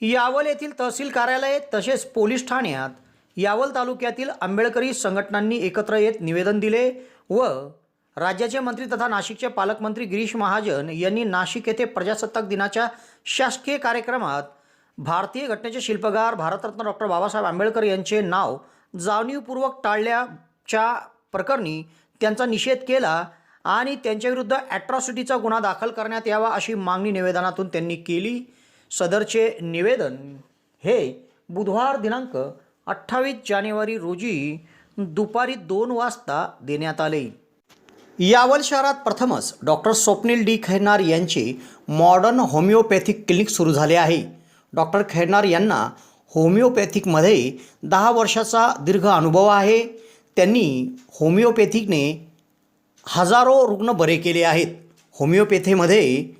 यावल येथील तहसील कार्यालय तसेच पोलीस ठाण्यात यावल तालुक्यातील आंबेडकरी संघटनांनी एकत्र येत निवेदन दिले व राज्याचे मंत्री तथा नाशिकचे पालकमंत्री गिरीश महाजन यांनी नाशिक येथे प्रजासत्ताक दिनाच्या शासकीय कार्यक्रमात भारतीय घटनेचे शिल्पकार भारतरत्न डॉक्टर बाबासाहेब आंबेडकर यांचे नाव जाणीवपूर्वक टाळल्याच्या प्रकरणी त्यांचा निषेध केला आणि त्यांच्याविरुद्ध ॲट्रॉसिटीचा गुन्हा दाखल करण्यात यावा अशी मागणी निवेदनातून त्यांनी केली. सदरचे निवेदन हे बुधवार दिनांक अठ्ठावीस जानेवारी रोजी दुपारी दोन वाजता देण्यात आले. यावल शहरात प्रथमच डॉक्टर स्वप्नील डी. खैरनार यांचे मॉडर्न होमिओपॅथिक क्लिनिक सुरू झाले आहे. डॉक्टर खैरनार यांना होमिओपॅथिकमध्ये दहा वर्षाचा दीर्घ अनुभव आहे. त्यांनी होमिओपॅथिकने हजारो रुग्ण बरे केले आहेत. होमिओपॅथीमध्ये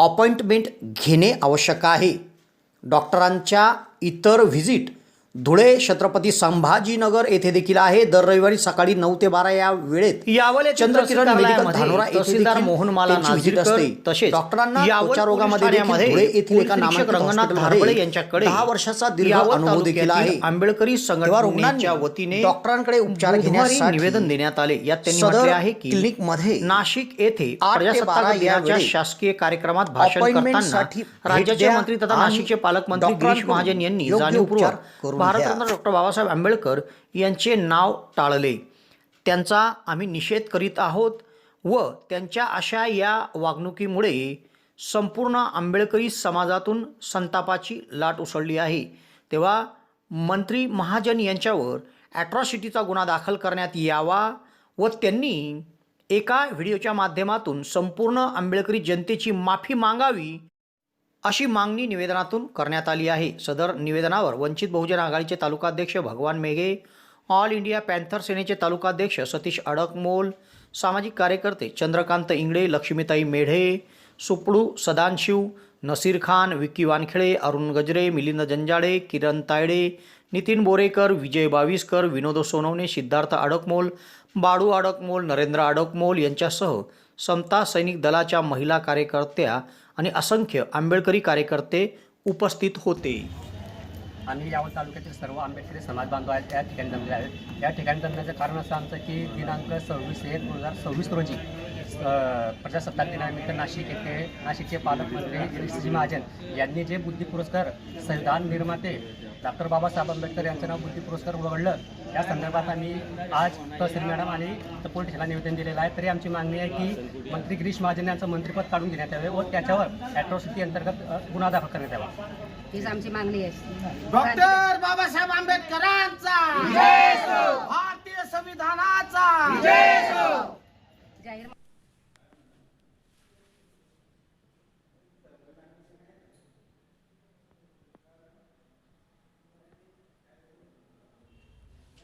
अपॉइंटमेंट घेणे आवश्यक आहे. डॉक्टरांच्या इतर व्हिजिट धुळे छत्रपती संभाजीनगर येथे देखील आहे. दर रविवारी सकाळी नऊ ते बारा या वेळेत यावल चंद्रकिरण मेडिकल धानोरा तहसीलदार त्यांची व्हिजिट नाझीरकर, असते. तसेच डॉक्टरांना धुळे येथील एका रंगनाथ यांच्याकडे दहा वर्षाचा दीर्घ अनुभव देखील आहे. आंबेडकरी संघटनेच्या वतीने डॉक्टरांकडे उपचार घेण्यासाठी निवेदन देण्यात आले. यात त्यांनी म्हटले आहे की क्लिनिकमध्ये नाशिक येथे प्रजासत्ताक शासकीय कार्यक्रमात भाषण करताना राज्याचे मंत्री तथा नाशिकचे पालकमंत्री गिरीश महाजन यांनी जाणीवपूर्वक. भारतरत्न डॉक्टर बाबासाहेब आंबेडकर यांचे नाव टाळले. त्यांचा आम्ही निषेध करीत आहोत व त्यांच्या अशा या वागणुकीमुळे संपूर्ण आंबेडकरी समाजातून संतापाची लाट उसळली आहे. तेव्हा मंत्री महाजन यांच्यावर ॲट्रॉसिटीचा गुन्हा दाखल करण्यात यावा व त्यांनी एका व्हिडिओच्या माध्यमातून संपूर्ण आंबेडकरी जनतेची माफी मागावी अशी मागणी निवेदनातून करण्यात आली आहे. सदर निवेदनावर वंचित बहुजन आघाडीचे तालुकाध्यक्ष भगवान मेघे ऑल इंडिया पॅन्थर सेनेचे तालुकाध्यक्ष सतीश अडकमोल सामाजिक कार्यकर्ते चंद्रकांत इंगळे लक्ष्मीताई मेढे सुपडू सदानशिव नसीर खान विक्की वानखेडे अरुण गजरे मिलिंद जंजाळे किरण तायडे नितीन बोरेकर विजय बावीसकर विनोद सोनवणे सिद्धार्थ अडकमोल बाळू अडकमोल नरेंद्र अडकमोल यांच्यासह समता सैनिक दलाच्या महिला कार्यकर्त्या आणि असंख्य आंबेडकरी कार्यकर्ते उपस्थित होते. आम्ही यावल तालुक्यातील सर्व आंबेडकरी समाज बांधव आहेत या ठिकाणी जमले आहेत. या ठिकाणी जमण्याचं कारण असं आमचं की दिनांक सव्वीस एक दोन हजार सव्वीस रोजी प्रजासत्ताक दिनानिमित्त नाशिक येथे नाशिकचे पालकमंत्री गिरीशजी महाजन यांनी जे बुद्धी पुरस्कार संविधान निर्माते डॉक्टर बाबासाहेब आंबेडकर यांचं नाव बुद्धी पुरस्कार वगळलं या संदर्भात आम्ही आज तहसील मॅडम आणि पोलीस स्टेशनला निवेदन दिलेलं आहे. तरी आमची मागणी आहे की मंत्री गिरीश महाजन यांचं मंत्रिपद काढून घेण्यात यावे व त्याच्यावर ॲट्रॉसिटी अंतर्गत गुन्हा दाखल करण्यात यावा. हीच आमची मागणी आहे. डॉक्टर बाबासाहेब आंबेडकरांचा भारतीय संविधानाचा जाहीर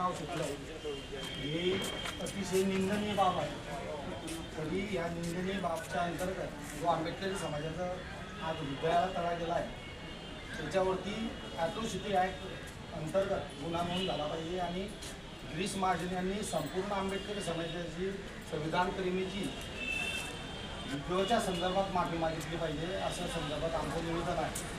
नाव सुटलं. आहे हे अतिशय निंदनीय बाब आहे. तरी या निंदनीय बाबच्या अंतर्गत जो आंबेडकरी समाजाचा आज हृदयाला तळा गेला आहे त्याच्यावरती ॲट्रोसिटी ॲक्ट अंतर्गत गुन्हा नोंद झाला पाहिजे आणि गिरीश महाजन यांनी संपूर्ण आंबेडकरी समाजाची संविधान प्रेमीची विद्रोहाच्या संदर्भात माफी मागितली पाहिजे असं संदर्भात आमचं निवेदन आहे.